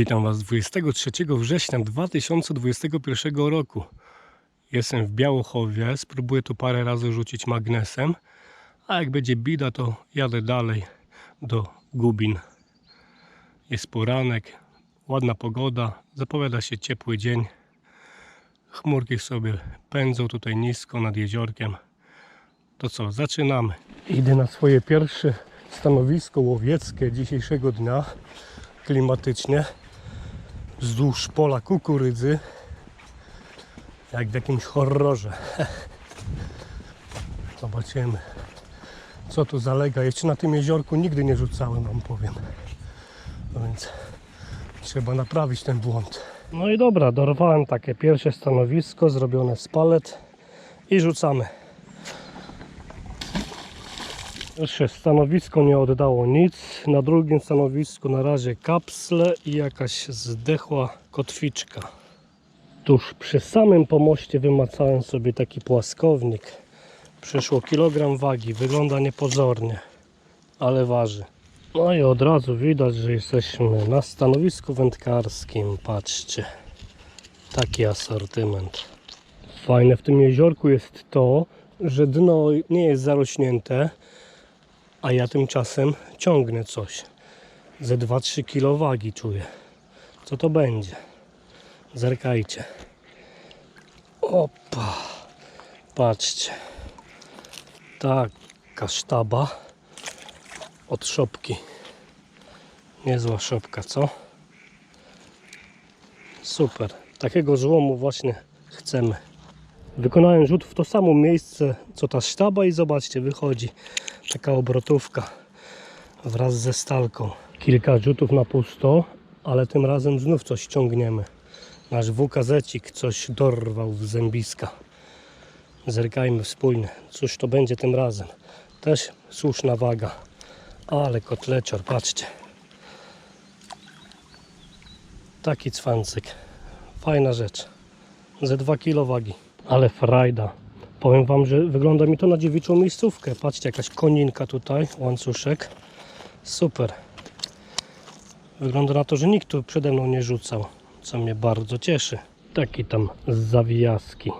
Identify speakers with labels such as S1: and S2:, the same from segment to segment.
S1: Witam Was 23 września 2021 roku. Jestem w Białochowie, spróbuję tu parę razy rzucić magnesem, a jak będzie bida to jadę dalej do Gubin. Jest poranek, ładna pogoda, zapowiada się ciepły dzień. Chmurki sobie pędzą tutaj nisko nad jeziorkiem. To co, zaczynamy. Idę na swoje pierwsze stanowisko łowieckie dzisiejszego dnia klimatycznie wzdłuż pola kukurydzy, jak w jakimś horrorze. Zobaczymy, co tu zalega. Jeszcze na tym jeziorku nigdy nie rzucałem, wam powiem. No więc trzeba naprawić ten błąd. No i dobra, dorwałem takie pierwsze stanowisko zrobione z palet i rzucamy. Pierwsze stanowisko nie oddało nic. Na drugim stanowisku na razie kapsle i jakaś zdechła kotwiczka. Tuż przy samym pomoście wymacałem sobie taki płaskownik. Przeszło kilogram wagi. Wygląda niepozornie, ale waży. No i od razu widać, że jesteśmy na stanowisku wędkarskim. Patrzcie. Taki asortyment. Fajne w tym jeziorku jest to, że dno nie jest zarośnięte, a ja tymczasem ciągnę coś. Ze 2-3 kg wagi czuję. Co to będzie? Zerkajcie. Opa. Patrzcie. Taka sztaba od szopki. Niezła szopka, co? Super. Takiego złomu właśnie chcemy. Wykonałem rzut w to samo miejsce co ta sztaba i zobaczcie, wychodzi taka obrotówka wraz ze stalką. Kilka rzutów na pusto, ale tym razem znów coś ciągniemy. Nasz wkz zecik coś dorwał w zębiska. Zerkajmy wspólnie, cóż to będzie tym razem. Też słuszna waga, ale kotlecior, patrzcie. Taki cwancyk, fajna rzecz, ze 2 kg wagi. Ale frajda. Powiem Wam, że wygląda mi to na dziewiczą miejscówkę. Patrzcie, jakaś koninka tutaj, łańcuszek. Super. Wygląda na to, że nikt tu przede mną nie rzucał, co mnie bardzo cieszy. Taki tam zawijaski.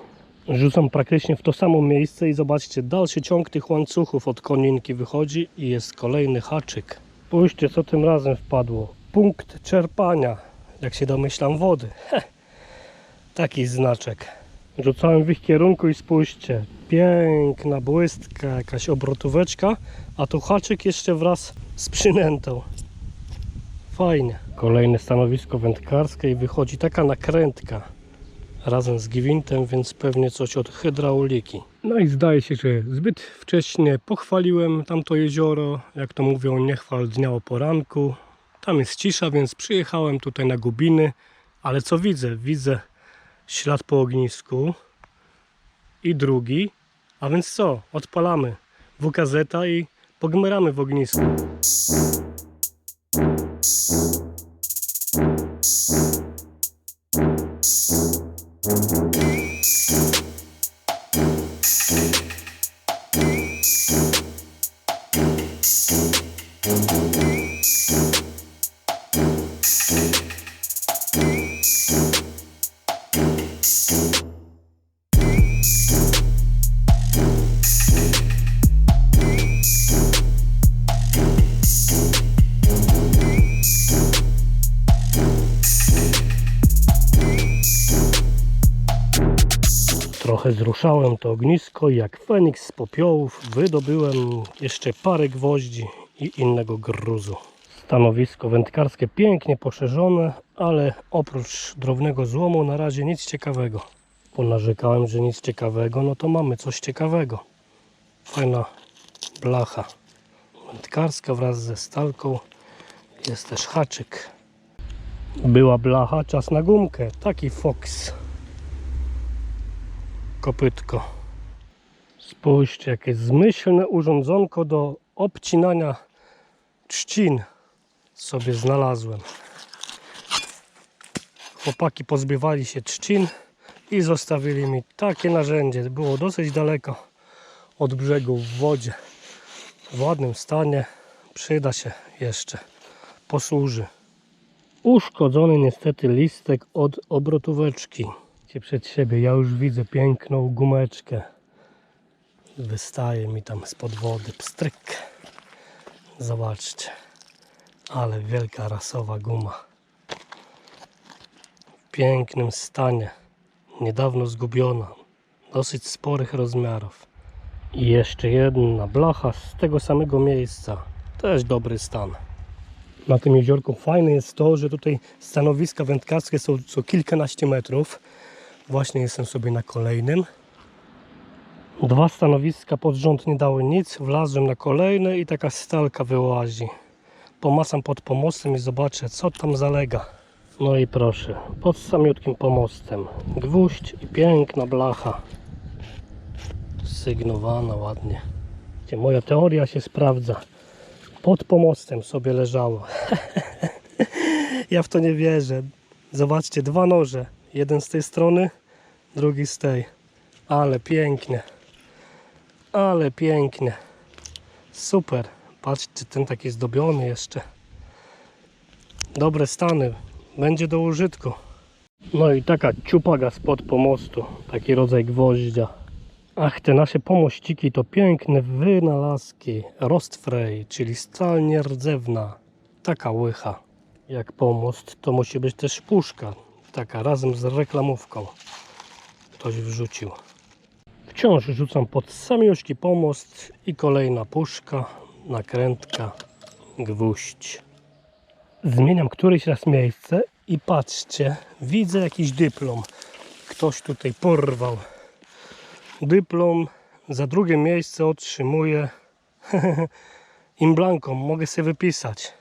S1: Rzucam praktycznie w to samo miejsce i zobaczcie, dalszy ciąg tych łańcuchów od koninki wychodzi i jest kolejny haczyk. Spójrzcie, co tym razem wpadło. Punkt czerpania, jak się domyślam, wody. Heh. Taki znaczek. Rzucałem w ich kierunku i spójrzcie, piękna błystka, jakaś obrotóweczka, a tu haczyk jeszcze wraz z przynętą. Fajnie. Kolejne stanowisko wędkarskie i wychodzi taka nakrętka razem z gwintem, więc pewnie coś od hydrauliki. No i zdaje się, że zbyt wcześnie pochwaliłem tamto jezioro. Jak to mówią, nie chwal dnia o poranku. Tam jest cisza, więc przyjechałem tutaj na Gubiny. Ale co widzę? Widzę ślad po ognisku i drugi, a więc co? Odpalamy WKZ i pogmeramy w ognisku. trochę zruszałem to ognisko i jak feniks z popiołów wydobyłem jeszcze parę gwoździ i innego gruzu. Stanowisko wędkarskie pięknie poszerzone, ale oprócz drobnego złomu na razie nic ciekawego. Ponarzekałem, że nic ciekawego, no to mamy coś ciekawego. Fajna blacha wędkarska wraz ze stalką. Jest też haczyk. Była blacha, czas na gumkę. Taki Fox kopytko. Spójrzcie, jakie zmyślne urządzonko do obcinania trzcin sobie znalazłem. Chłopaki pozbywali się trzcin i zostawili mi takie narzędzie. Było dosyć daleko od brzegu w wodzie. W ładnym stanie przyda się jeszcze, posłuży. Uszkodzony niestety listek od obrotóweczki. Patrzcie przed siebie, ja już widzę piękną gumeczkę. Wystaje mi tam spod wody pstryk. Zobaczcie, ale wielka rasowa guma. W pięknym stanie, niedawno zgubiona, dosyć sporych rozmiarów. I jeszcze jedna blacha z tego samego miejsca, też dobry stan na tym jeziorku. Fajne jest to, że tutaj stanowiska wędkarskie są co kilkanaście metrów. Właśnie jestem sobie na kolejnym. Dwa stanowiska pod rząd nie dały nic, wlazłem na kolejne i taka stalka wyłazi. Pomasam pod pomostem i zobaczę co tam zalega. No i proszę, pod samiutkim pomostem gwóźdź i piękna blacha. Sygnowana ładnie. Gdzie moja teoria się sprawdza. Pod pomostem sobie leżało. ja w to nie wierzę. Zobaczcie, dwa noże. Jeden z tej strony, drugi z tej. Ale pięknie. Ale pięknie. Super. Patrzcie, ten taki zdobiony jeszcze. Dobre stany. Będzie do użytku. No i taka ciupaga spod pomostu. Taki rodzaj gwoździa. Ach, te nasze pomościki to piękne wynalazki. Rostfrey, czyli stal nierdzewna. Taka łycha. Jak pomost, to musi być też puszka. Taka razem z reklamówką ktoś wrzucił. Wciąż rzucam pod samiuszki pomost i kolejna puszka, nakrętka, gwóźdź. Zmieniam któryś raz miejsce i patrzcie, widzę jakiś dyplom. Ktoś tutaj porwał. Dyplom za drugie miejsce otrzymuję im blanką. Mogę sobie wypisać.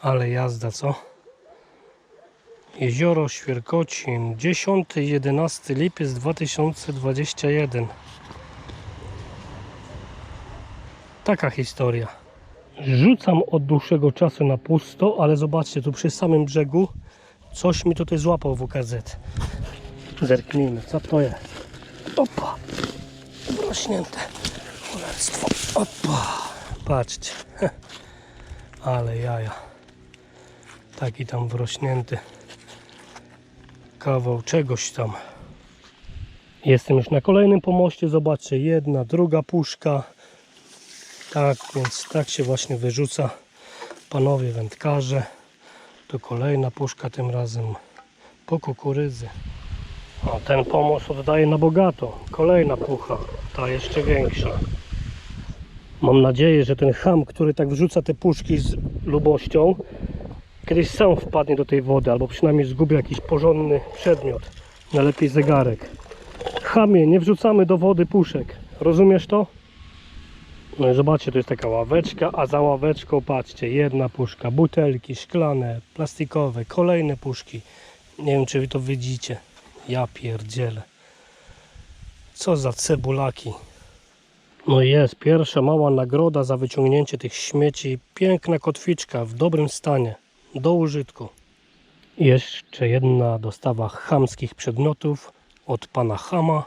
S1: Ale jazda, co? Jezioro Świerkocin 10-11 lipiec 2021 Taka historia Rzucam od dłuższego czasu na pusto, ale zobaczcie tu przy samym brzegu coś mi tutaj złapał WKZ Zerknijmy, co to jest Opa Wrośnięte Cholerstwo Opa Patrzcie Ale jaja Taki tam wrośnięty kawał czegoś tam. Jestem już na kolejnym pomoście, zobaczę jedna, druga puszka. Tak, więc tak się właśnie wyrzuca panowie wędkarze. To kolejna puszka tym razem po kukurydzy. O, ten pomost oddaje na bogato. Kolejna pucha, ta jeszcze większa. Mam nadzieję, że ten ham, który tak wrzuca te puszki z lubością, kiedyś sam wpadnie do tej wody, albo przynajmniej zgubi jakiś porządny przedmiot, najlepiej zegarek. Chamie, nie wrzucamy do wody puszek. Rozumiesz to? No i zobaczcie, to jest taka ławeczka, a za ławeczką, patrzcie, jedna puszka, butelki, szklane, plastikowe, kolejne puszki. Nie wiem, czy wy to widzicie. Ja pierdzielę. Co za cebulaki. No jest, pierwsza mała nagroda za wyciągnięcie tych śmieci. Piękna kotwiczka w dobrym stanie do użytku. Jeszcze jedna dostawa chamskich przedmiotów od pana Hama.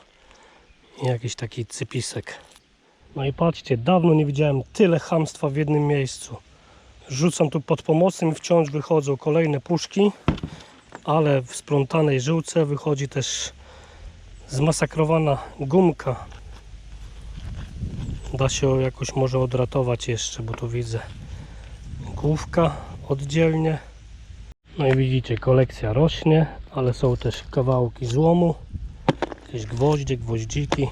S1: Jakiś taki cypisek. No i patrzcie, dawno nie widziałem tyle hamstwa w jednym miejscu. Rzucam tu pod i wciąż wychodzą kolejne puszki, ale w splątanej żyłce wychodzi też zmasakrowana gumka. Da się ją jakoś może odratować jeszcze, bo tu widzę główka oddzielnie. No i widzicie, kolekcja rośnie, ale są też kawałki złomu, jakieś gwoździe, gwoździki.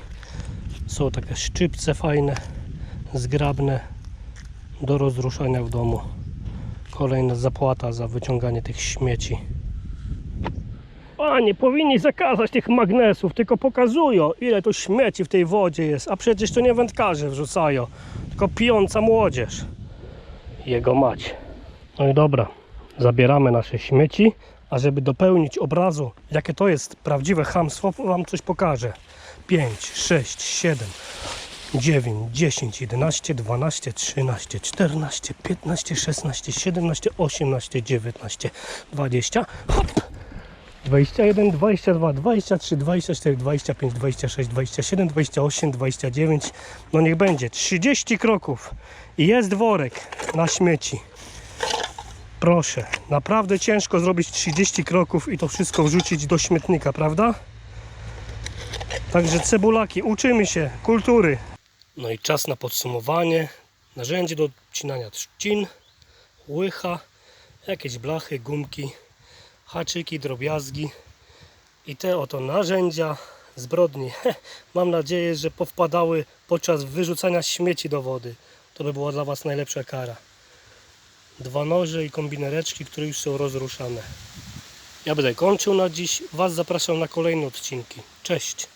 S1: Są takie szczypce fajne, zgrabne do rozruszania w domu. Kolejna zapłata za wyciąganie tych śmieci. Panie, powinni zakazać tych magnesów, tylko pokazują ile to śmieci w tej wodzie jest, a przecież to nie wędkarze wrzucają, tylko pijąca młodzież. Jego mać. No i dobra, zabieramy nasze śmieci. A żeby dopełnić obrazu, jakie to jest prawdziwe hamstwo, Wam coś pokażę. 5, 6, 7, 9, 10, 11, 12, 13, 14, 15, 16, 17, 18, 19, 20. Hop! 21, 22, 23, 24, 25, 26, 27, 28, 29. No niech będzie 30 kroków i jest worek na śmieci. Proszę, naprawdę ciężko zrobić 30 kroków i to wszystko wrzucić do śmietnika, prawda? Także cebulaki, uczymy się kultury. No i czas na podsumowanie. Narzędzie do odcinania trzcin, łycha, jakieś blachy, gumki, haczyki, drobiazgi i te oto narzędzia zbrodni. Mam nadzieję, że powpadały podczas wyrzucania śmieci do wody. To by była dla Was najlepsza kara dwa noże i kombinereczki, które już są rozruszane. Ja będę kończył na dziś. Was zapraszam na kolejne odcinki. Cześć!